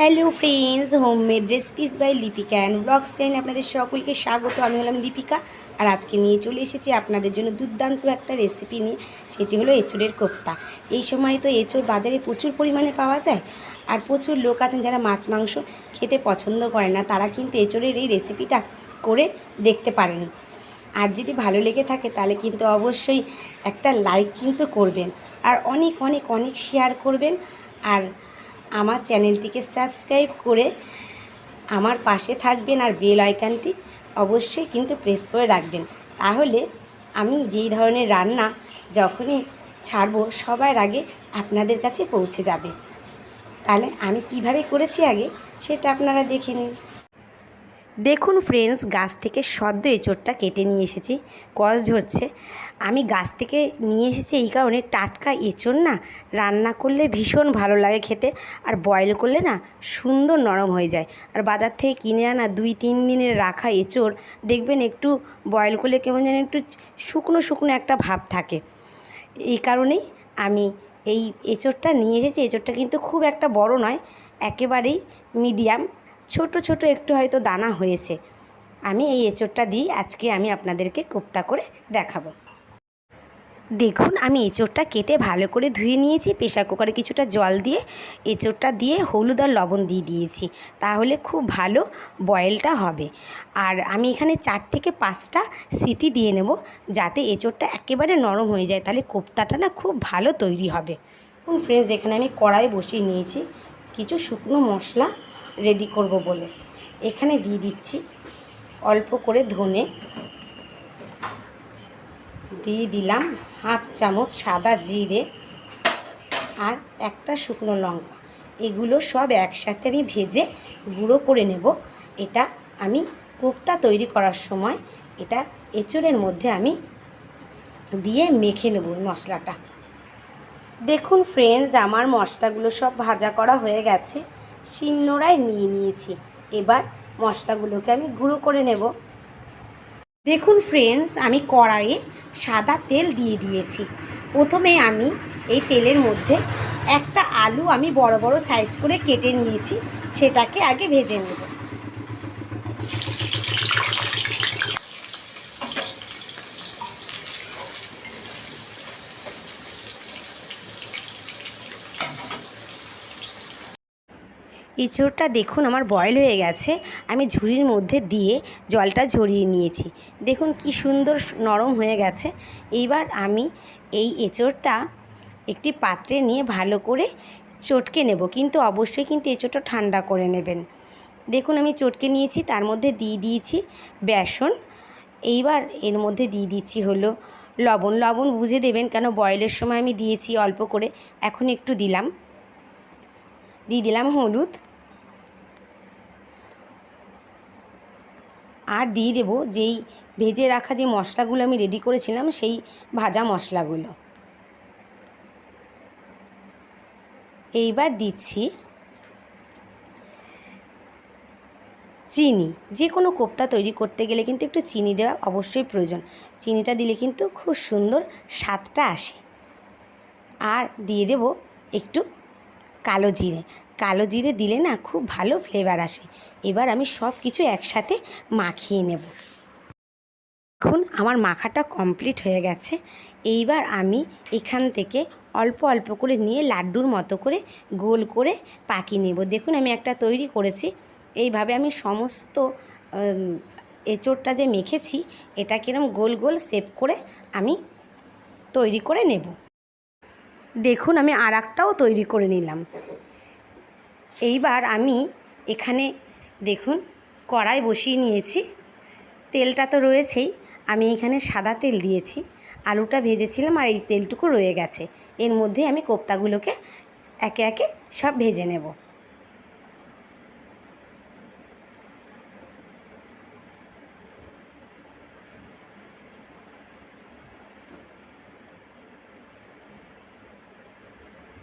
Hello friends homemade recipes by Lipika and blogs চ্যানেলে আপনাদের সকলকে স্বাগত। আমি হলাম লিপিকা আর আজকে নিয়ে চলে এসেছি আপনাদের জন্য দুর্দান্ত একটা রেসিপি নিয়ে, সেটি হলো এঁচড়ের কোপ্তা। এই সময় তো এঁচড় বাজারে প্রচুর পরিমাণে পাওয়া যায় আর প্রচুর লোক আছেন যারা মাছ, মাংস খেতে পছন্দ করে না, তারা কিন্তু এঁচড়ের এই রেসিপিটা করে দেখতে পারেন। আর যদি ভালো লেগে থাকে তাহলে কিন্তু অবশ্যই একটা লাইক কিন্তু করবেন। আর অনেক অনেক অনেক শেয়ার করবেন। আর আমার চ্যানেলটিকে সাবস্ক্রাইব করে আমার পাশে থাকবেন আর বেল আইকনটি অবশ্যই কিন্তু প্রেস করে রাখবেন। তাহলে আমি যেই ধরনের রান্না যখনই ছাড়বো সবার আগে আপনাদের কাছে পৌঁছে যাবে। তাহলে আমি কীভাবে করেছি আগে সেটা আপনারা দেখে নিন। দেখুন ফ্রেন্ডস গাছ থেকে সদ্য এঁচোড়টা কেটে নিয়ে এসেছি। কষ ঝরছে। আমি গাছ থেকে নিয়ে এসেছি এই কারণে টাটকা এঁচোড় না রান্না করলে ভীষণ ভালো লাগে খেতে আর বয়েল করলে না সুন্দর নরম হয়ে যায়। আর বাজার থেকে কিনে আনা দুই তিন দিনের রাখা এঁচোড় দেখবেন একটু বয়েল করলে কেমন যেন একটু শুকনো শুকনো একটা ভাব থাকে। এই কারণেই আমি এই এঁচোড়টা নিয়ে এসেছি। এঁচোড়টা কিন্তু খুব একটা বড় নয়, একেবারেই মিডিয়াম ছোট ছোট একটু হয়তো দানা হয়েছে। আমি এই এঁচোড়টা দিই, আজকে আমি আপনাদেরকে কোপ্তা করে দেখাবো। দেখুন, আমি এঁচোড়টা কেটে ভালো করে ধুয়ে নিয়েছি। প্রেশার কুকারে কিছুটা জল দিয়ে এঁচোড়টা দিয়ে হলুদ আর লবণ দিয়ে দিয়েছি। তাহলে খুব ভালো বয়েলটা হবে। আর আমি এখানে চার থেকে পাঁচটা সিটি দিয়ে নেব, যাতে এঁচোড়টা একেবারে নরম হয়ে যায়। তাহলে কোপ্তাটা না খুব ভালো তৈরি হবে। এখন ফ্রেন্ডস এখানে আমি কড়াই বসিয়ে নিয়েছি। কিছু শুকনো মশলা রেডি করব বলে। এখানে দিয়ে দিচ্ছি অল্প করে ধনে দিয়ে দিলাম হাফ চামচ সাদা জিরে আর একটা শুকনো লঙ্কা। এগুলো সব একসাথে আমি ভেজে গুঁড়ো করে নেব। এটা আমি কোপ্তা তৈরি করার সময় এটা এঁচড়ের মধ্যে আমি দিয়ে মেখে নেব মশলাটা। দেখুন ফ্রেন্ডস আমার মশলাগুলো সব ভাজা করা হয়ে গেছে। শিলনোড়ায় নিয়ে নিয়েছি। এবার মশলাগুলোকে আমি গুঁড়ো করে নেব। দেখুন ফ্রেন্ডস আমি কড়াইয়ে সাদা তেল দিয়ে দিয়েছি। প্রথমে আমি এই তেলের মধ্যে একটা আলু আমি বড় বড় সাইজ করে কেটে নিয়েছি, সেটাকে আগে ভেজে নেব। এঁচোড়টা দেখুন, আমার বয়েল হয়ে গেছে। আমি ঝুড়ির মধ্যে দিয়ে জলটা ঝরিয়ে নিয়েছি। দেখুন কি সুন্দর নরম হয়ে গেছে। এইবার আমি এই এঁচোড়টা একটি পাত্রে নিয়ে ভালো করে চটকে নেব। কিন্তু অবশ্যই কিন্তু এঁচোড়টা ঠান্ডা করে নেবেন। দেখুন, আমি চটকে নিয়েছি, তার মধ্যে দিয়ে দিয়েছি বেসন। এইবার এর মধ্যে দিয়ে দিচ্ছি হলো লবণ। লবণ বুঝে দেবেন কেন বয়েলের সময় আমি দিয়েছি, অল্প করে। এখন একটু দিলাম। দিয়ে দিলাম হলুদ। আর দিয়ে দেবো যেই ভেজে রাখা যে মশলাগুলো আমি রেডি করেছিলাম সেই ভাজা মশলাগুলো। এইবার দিচ্ছি চিনি। যে কোনো কোপ্তা তৈরি করতে গেলে কিন্তু একটু চিনি দেওয়া অবশ্যই প্রয়োজন। চিনিটা দিলে কিন্তু খুব সুন্দর স্বাদটা আসে। আর দিয়ে দেব একটু কালো জিরে। কালো জিরে দিলে না খুব ভালো ফ্লেভার আসে। এবার আমি সব কিছু একসাথে মাখিয়ে নেব। এখন আমার মাখাটা কমপ্লিট হয়ে গেছে। এইবার আমি এখান থেকে অল্প অল্প করে নিয়ে লাড্ডুর মতো করে গোল করে পাকিয়ে নেব। দেখুন, আমি একটা তৈরি করেছি। এইভাবে আমি সমস্ত এঁচোড়টা যে মেখেছি, এটা কিরম গোল গোল শেপ করে আমি তৈরি করে নেব। দেখুন, আমি আর তৈরি করে নিলাম। এইবার আমি এখানে দেখুন, কড়াই বসিয়ে নিয়েছি। তেলটা তো রয়েছেই, আমি এখানে সাদা তেল দিয়েছি। আলুটা ভেজেছিলাম আর এই তেলটুকু রয়ে গেছে। এর মধ্যে আমি কোপ্তাগুলোকে একে একে সব ভেজে নেব।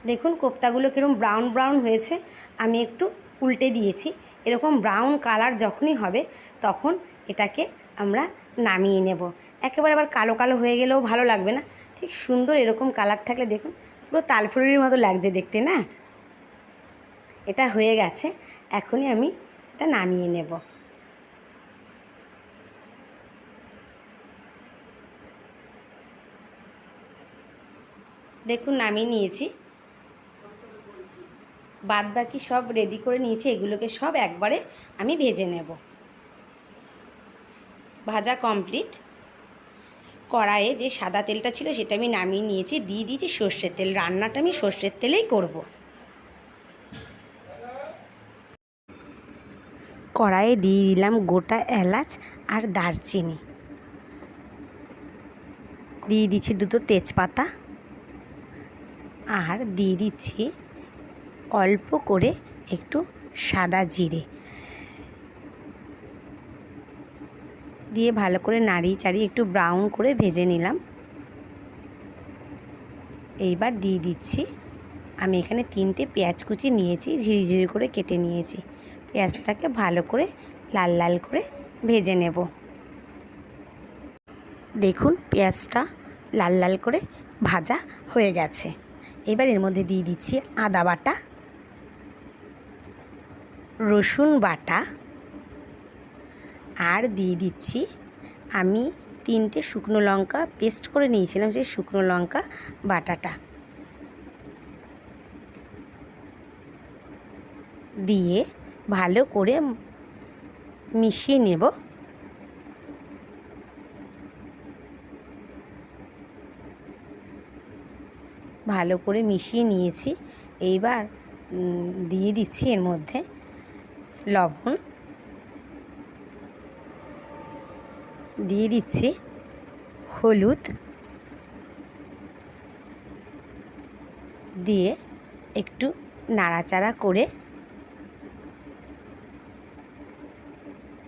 দেখুন কোপ্তাগুলো কীরকম ব্রাউন ব্রাউন হয়েছে। আমি একটু উল্টে দিয়েছি। এরকম ব্রাউন কালার যখনই হবে, তখন এটাকে আমরা নামিয়ে নেব। একেবারে আবার কালো কালো হয়ে গেলেও ভালো লাগবে না। ঠিক সুন্দর এরকম কালার থাকলে দেখুন, পুরো তালফুলির মতো লাগছে দেখতে, না? এটা হয়ে গেছে। এখনই আমি এটা নামিয়ে নেব। দেখুন নামিয়ে নিয়েছি। বাদ বাকি সব রেডি করে নিয়েছি, এগুলোকে সব একবারে আমি ভেজে নেব। ভাজা কমপ্লিট কড়াইয়ে যে সাদা তেলটা ছিল সেটা আমি নামিয়ে নিয়েছি, দিয়ে দিয়েছি সর্ষের তেল। রান্নাটা আমি সর্ষের তেলেই করব। কড়াইয়ে দিয়ে দিলাম গোটা এলাচ আর দারচিনি। দিয়ে দিচ্ছি দুটো তেজপাতা। আর দিয়ে দিচ্ছি অল্প করে একটু সাদা জিরে দিয়ে ভালো করে নাড়িয়ে চাড়িয়ে একটু ব্রাউন করে ভেজে নিলাম। এইবার দিয়ে দিচ্ছি। আমি এখানে তিনটে পেঁয়াজ কুচি নিয়েছি ঝিরিঝিরি করে কেটে নিয়েছি। পেঁয়াজটাকে ভালো করে লাল লাল করে ভেজে নেব। দেখুন, পেঁয়াজটা লাল লাল করে ভাজা হয়ে গেছে। এবার এর মধ্যে দিয়ে দিচ্ছি আদা বাটা। রসুন বাটা। আর দিয়ে দিচ্ছি আমি তিনটে শুকনো লঙ্কা পেস্ট করে নিয়েছিলাম সেই শুকনো লঙ্কা বাটাটা। দিয়ে ভালো করে মিশিয়ে নেব। ভালো করে মিশিয়ে নিয়েছি। এইবার দিয়ে দিচ্ছি এর মধ্যে লবণ দিয়ে দিচ্ছি, হলুদ দিয়ে একটু নাড়াচাড়া করে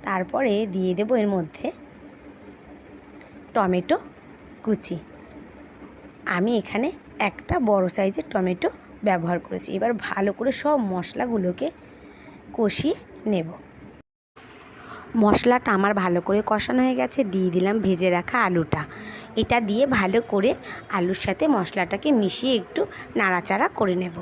তারপরে দিয়ে দেবো এর মধ্যে টমেটো কুচি। আমি এখানে একটা বড় সাইজের টমেটো ব্যবহার করেছি। এবার ভালো করে সব মশলাগুলোকে কষিয়ে নেব। মশলাটা আমার ভালো করে কষানো হয়ে গেছে, দিয়ে দিলাম ভেজে রাখা আলুটা। এটা দিয়ে ভালো করে আলুর সাথে মশলাটাকে মিশিয়ে একটু নাড়াচাড়া করে নেব।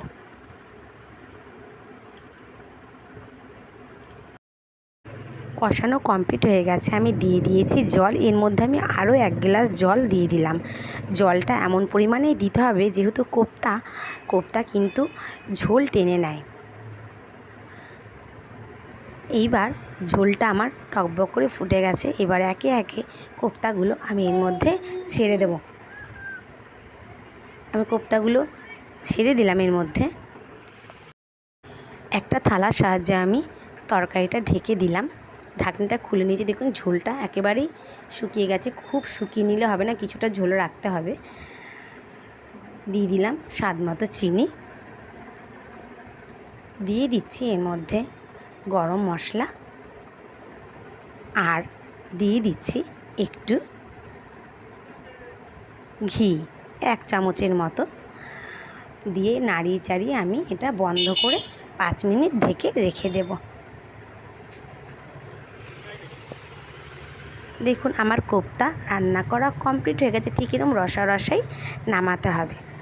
কষানো কমপ্লিট হয়ে গেছে, আমি দিয়ে দিয়েছি জল। এর মধ্যে আমি আরও এক গ্লাস জল দিয়ে দিলাম। জলটা এমন পরিমাণেই দিতে হবে, যেহেতু কোপ্তা কোপ্তা কিন্তু ঝোল টেনে নেয়। এইবার ঝোলটা আমার টকবক করে ফুটে গেছে। এবার একে একে কোপ্তাগুলো আমি এর মধ্যে ছেড়ে দেব। আমি কোপ্তাগুলো ছেড়ে দিলাম এর মধ্যে। একটা থালার সাহায্যে আমি তরকারিটা ঢেকে দিলাম। ঢাকনিটা খুলে নিয়েছি। দেখুন, ঝোলটা একেবারেই শুকিয়ে গেছে। খুব শুকিয়ে নিলে হবে না, কিছুটা ঝোল রাখতে হবে। দিয়ে দিলাম স্বাদ মতো চিনি। দিয়ে দিচ্ছি এর মধ্যে গরম মশলা আর দিয়ে দিচ্ছি একটু ঘি, এক চামচের মতো। দিয়ে নাড়িয়ে চাড়িয়ে আমি এটা বন্ধ করে পাঁচ মিনিট ঢেকে রেখে দেব। দেখুন, আমার কোপ্তা রান্না করা কমপ্লিট হয়ে গেছে। ঠিক এরকম রসা রসাই নামাতে হবে।